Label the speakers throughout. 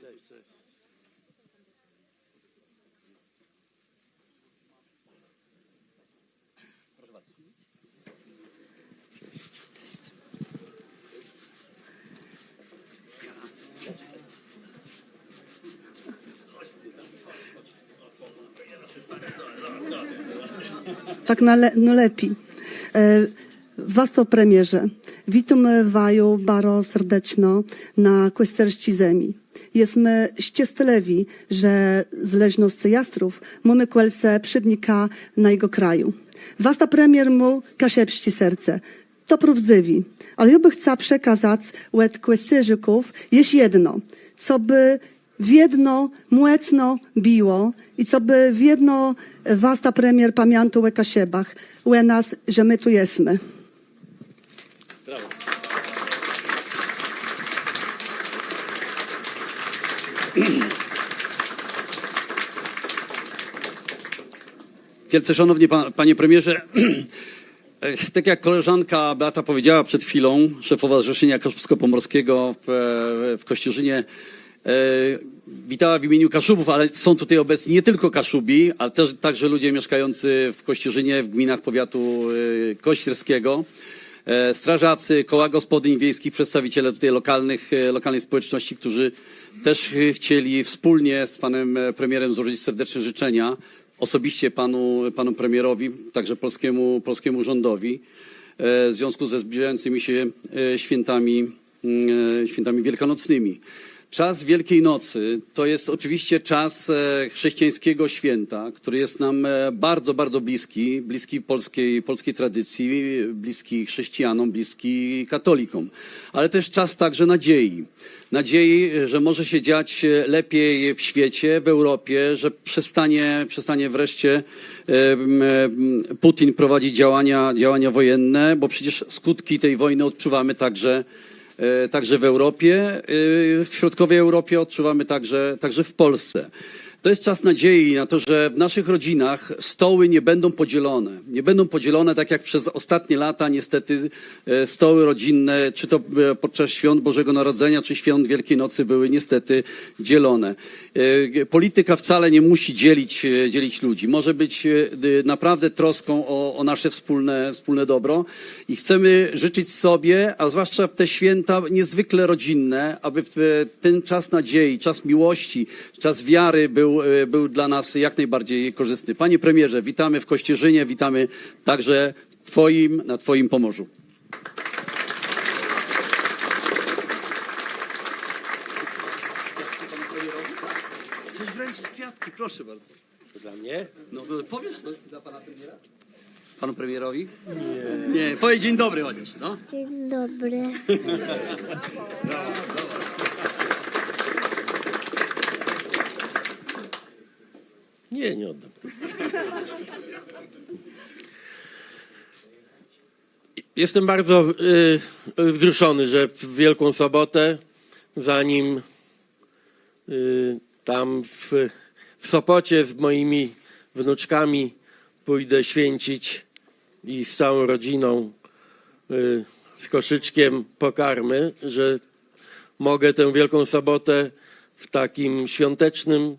Speaker 1: Cześć, cześć. Proszę bardzo.
Speaker 2: Tak no, no lepiej. E, was to premierze. Witamy waju bardzo serdecznie na kwesterści zemi. Jesteśmy szczęśliwi, że zależność jastrów mamy kwelse przydnika na jego kraju. Was ta premier mu kasiepści serce. To prawdziwi. Ale ja by chciała przekazać łet kwesterzyków jest jedno, co by w jedno młecno biło i co by w jedno was ta premier pamiętał łeka siebach, łe nas, że my tu jesteśmy.
Speaker 1: Brawo. Wielce szanowni pa, panie premierze, e, tak jak koleżanka Beata powiedziała przed chwilą, szefowa Zrzeszenia Kaszubsko-Pomorskiego w, e, w Kościerzynie, e, witała w imieniu Kaszubów, ale są tutaj obecni nie tylko Kaszubi, ale też także ludzie mieszkający w Kościerzynie, w gminach powiatu kościerskiego. E, strażacy, koła gospodyń wiejskich, przedstawiciele tutaj lokalnych, e, lokalnej społeczności, którzy też chcieli wspólnie z panem e, premierem złożyć serdeczne życzenia, osobiście panu, panu premierowi, także polskiemu, polskiemu rządowi, w związku ze zbliżającymi się świętami, mm, świętami wielkanocnymi. Czas Wielkiej Nocy to jest oczywiście czas e, chrześcijańskiego święta, który jest nam e, bardzo, bardzo bliski, bliski polskiej, polskiej tradycji, bliski chrześcijanom, bliski katolikom, ale też czas także nadziei. Nadziei, że może się dziać e, lepiej w świecie, w Europie, że przestanie, przestanie wreszcie Putin prowadzić działania, działania wojenne, bo przecież skutki tej wojny odczuwamy także także w Europie, e, w środkowej Europie odczuwamy także, także w Polsce. To jest czas nadziei na to, że w naszych rodzinach stoły nie będą podzielone. Nie będą podzielone tak jak przez ostatnie lata niestety e, stoły rodzinne, czy to e, podczas świąt Bożego Narodzenia, czy świąt Wielkiej Nocy były niestety dzielone. E, Polityka wcale nie musi dzielić, dzielić ludzi. Może być naprawdę troską o, o nasze wspólne, wspólne dobro i chcemy życzyć sobie, a zwłaszcza w te święta niezwykle rodzinne, aby ten czas nadziei, czas miłości, czas wiary był, e, był dla nas jak najbardziej korzystny. Panie premierze, witamy w Kościerzynie, witamy także twoim, na Twoim Pomorzu. Chcesz wręczyć kwiatki, proszę bardzo.
Speaker 3: Dla mnie?
Speaker 1: No to powiesz coś dla pana premiera? Panu premierowi? Nie. Nie, powiedz dzień dobry chociaż, no.
Speaker 4: Dzień dobry.
Speaker 3: Nie, nie oddam. Jestem bardzo y, wzruszony, że w Wielką Sobotę, zanim y, tam w, w Sopocie z moimi wnuczkami pójdę święcić i z całą rodziną y, z koszyczkiem pokarmy, że mogę tę Wielką Sobotę w takim świątecznym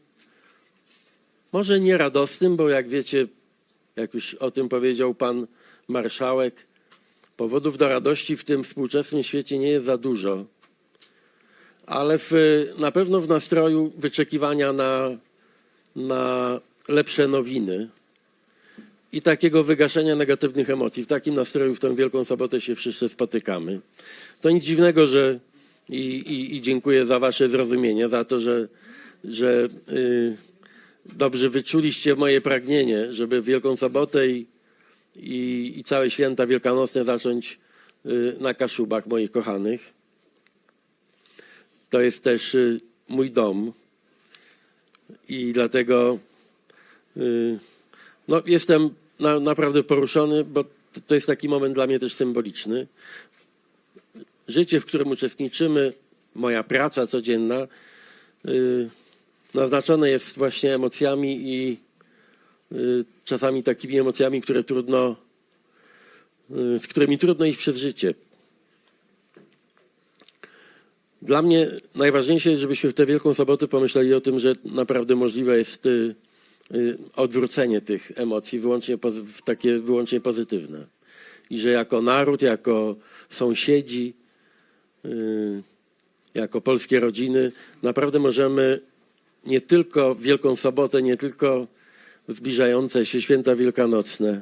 Speaker 3: może nie radosnym, bo jak wiecie, jak już o tym powiedział pan marszałek, powodów do radości w tym współczesnym świecie nie jest za dużo, ale w, na pewno w nastroju wyczekiwania na, na lepsze nowiny i takiego wygaszenia negatywnych emocji. W takim nastroju w tę Wielką Sobotę się wszyscy spotykamy. To nic dziwnego, że i, i, i dziękuję za wasze zrozumienie, za to, że, że yy, dobrze wyczuliście moje pragnienie, żeby Wielką Sobotę i, i, i całe święta wielkanocne zacząć y, na Kaszubach moich kochanych. To jest też y, mój dom i dlatego y, no, jestem na, naprawdę poruszony, bo to- jest taki moment dla mnie też symboliczny. Życie, w którym uczestniczymy, moja praca codzienna, naznaczone jest właśnie emocjami i y, czasami takimi emocjami, które trudno, y, z którymi trudno iść przez życie. Dla mnie najważniejsze jest, żebyśmy w tę Wielką Sobotę pomyśleli o tym, że naprawdę możliwe jest y, odwrócenie tych emocji wyłącznie w takie wyłącznie pozytywne. I że jako naród, jako sąsiedzi, jako polskie rodziny, naprawdę możemy nie tylko Wielką Sobotę, nie tylko zbliżające się święta wielkanocne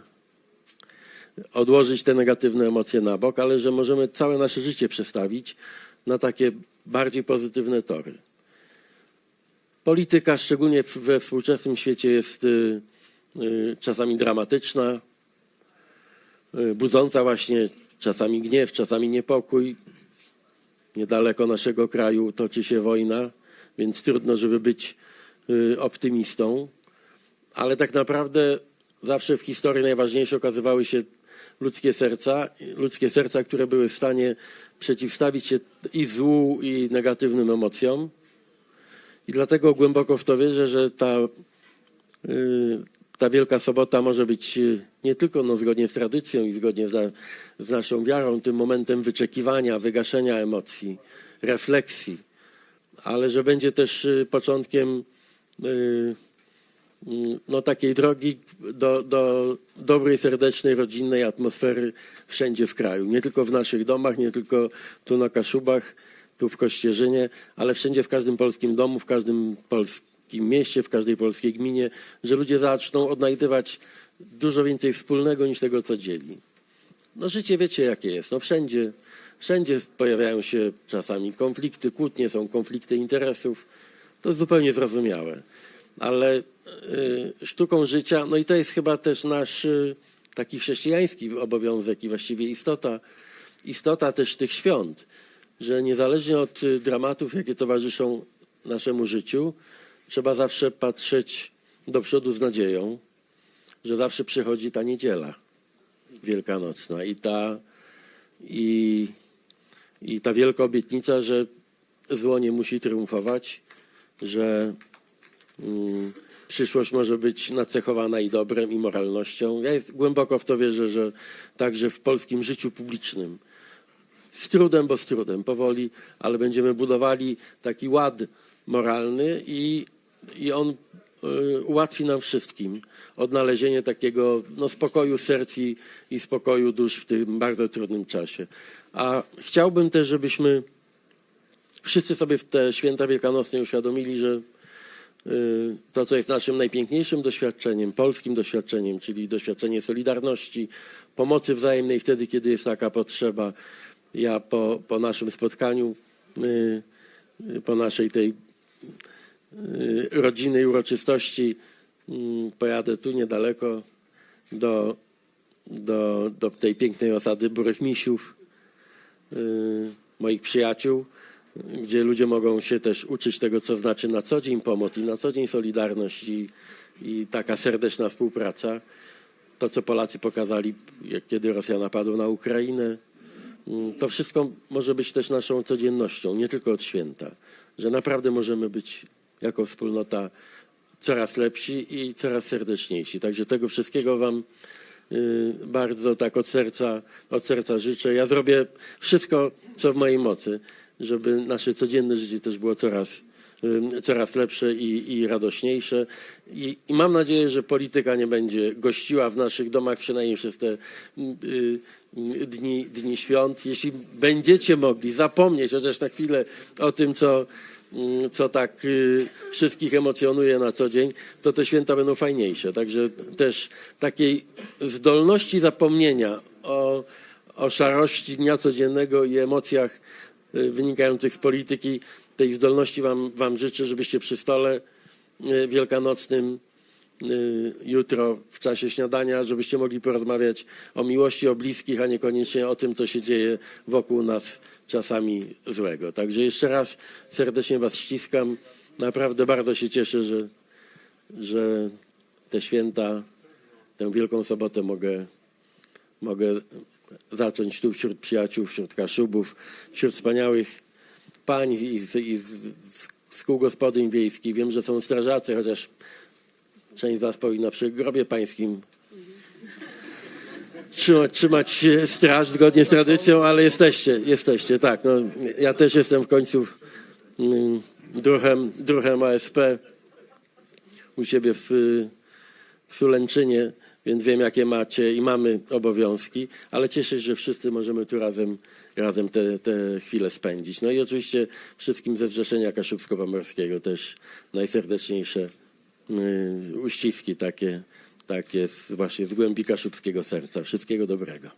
Speaker 3: odłożyć te negatywne emocje na bok, ale że możemy całe nasze życie przestawić na takie bardziej pozytywne tory. Polityka, szczególnie we współczesnym świecie, jest y, y, czasami dramatyczna, y, budząca właśnie czasami gniew, czasami niepokój. Niedaleko naszego kraju toczy się wojna, więc trudno, żeby być y, optymistą. Ale tak naprawdę zawsze w historii najważniejsze okazywały się ludzkie serca, ludzkie serca, które były w stanie przeciwstawić się i złu, i negatywnym emocjom. I dlatego głęboko w to wierzę, że ta, y, ta Wielka Sobota może być y, nie tylko no, zgodnie z tradycją i zgodnie z, z naszą wiarą, tym momentem wyczekiwania, wygaszenia emocji, refleksji, ale że będzie też y, początkiem y, mm, no, takiej drogi do, do dobrej, serdecznej, rodzinnej atmosfery wszędzie w kraju. Nie tylko w naszych domach, nie tylko tu na Kaszubach, tu w Kościerzynie, ale wszędzie w każdym polskim domu, w każdym polskim mieście, w każdej polskiej gminie, że ludzie zaczną odnajdywać dużo więcej wspólnego niż tego, co dzieli. No życie wiecie, jakie jest. No wszędzie, wszędzie pojawiają się czasami konflikty, kłótnie, są konflikty interesów. To jest zupełnie zrozumiałe. Ale y, sztuką życia, no i to jest chyba też nasz y, taki chrześcijański obowiązek i właściwie istota, istota też tych świąt, że niezależnie od y, dramatów, jakie towarzyszą naszemu życiu, trzeba zawsze patrzeć do przodu z nadzieją, że zawsze przychodzi ta niedziela wielkanocna i ta, i, i ta wielka obietnica, że zło nie musi triumfować, że mm, przyszłość może być nacechowana i dobrem, i moralnością. Ja głęboko w to wierzę, że także w polskim życiu publicznym z trudem, bo z trudem, powoli, ale będziemy budowali taki ład moralny i, i on ułatwi nam wszystkim odnalezienie takiego no, spokoju serc i, i spokoju dusz w tym bardzo trudnym czasie. A chciałbym też, żebyśmy wszyscy sobie w te święta wielkanocne uświadomili, że y, to, co jest naszym najpiękniejszym doświadczeniem, polskim doświadczeniem, czyli doświadczenie solidarności, pomocy wzajemnej wtedy, kiedy jest taka potrzeba. Ja po, po naszym spotkaniu, y, y, po naszej tej y, rodzinnej uroczystości mm, pojadę tu niedaleko do, do, do tej pięknej osady Burych Misiów, y, moich przyjaciół, gdzie ludzie mogą się też uczyć tego, co znaczy na co dzień pomoc i na co dzień solidarność i, i taka serdeczna współpraca. To, co Polacy pokazali, kiedy Rosja napadła na Ukrainę, Mm, to wszystko może być też naszą codziennością, nie tylko od święta, że naprawdę możemy być jako wspólnota coraz lepsi i coraz serdeczniejsi. Także tego wszystkiego Wam y, bardzo tak od serca, od serca życzę. Ja zrobię wszystko, co w mojej mocy, żeby nasze codzienne życie też było coraz, y, coraz lepsze i, i radośniejsze. I, I mam nadzieję, że polityka nie będzie gościła w naszych domach, przynajmniej przez te y, dni, dni świąt. Jeśli będziecie mogli zapomnieć chociaż na chwilę o tym, co, co tak y, wszystkich emocjonuje na co dzień, to te święta będą fajniejsze. Także też takiej zdolności zapomnienia o, o szarości dnia codziennego i emocjach y, wynikających z polityki, tej zdolności wam, wam życzę, żebyście przy stole y, wielkanocnym jutro w czasie śniadania, żebyście mogli porozmawiać o miłości, o bliskich, a niekoniecznie o tym, co się dzieje wokół nas czasami złego. Także jeszcze raz serdecznie Was ściskam. Naprawdę bardzo się cieszę, że, że te święta, tę Wielką Sobotę mogę, mogę zacząć tu wśród przyjaciół, wśród kaszubów, wśród wspaniałych pań i z, i z, z kół gospodyń wiejskich. Wiem, że są strażacy, chociaż Część z Was powinna przy grobie pańskim trzymać, trzymać straż zgodnie z tradycją, ale jesteście, jesteście, tak. No, ja też jestem w końcu mm, druhem, druhem ASP u siebie w, w Sulęczynie, więc wiem, jakie macie i mamy obowiązki, ale cieszę się, że wszyscy możemy tu razem, razem te, te chwile spędzić. No i oczywiście wszystkim ze Zrzeszenia Kaszubsko-Pomorskiego też najserdeczniejsze uściski takie, takie właśnie z głębi kaszubskiego serca. Wszystkiego dobrego.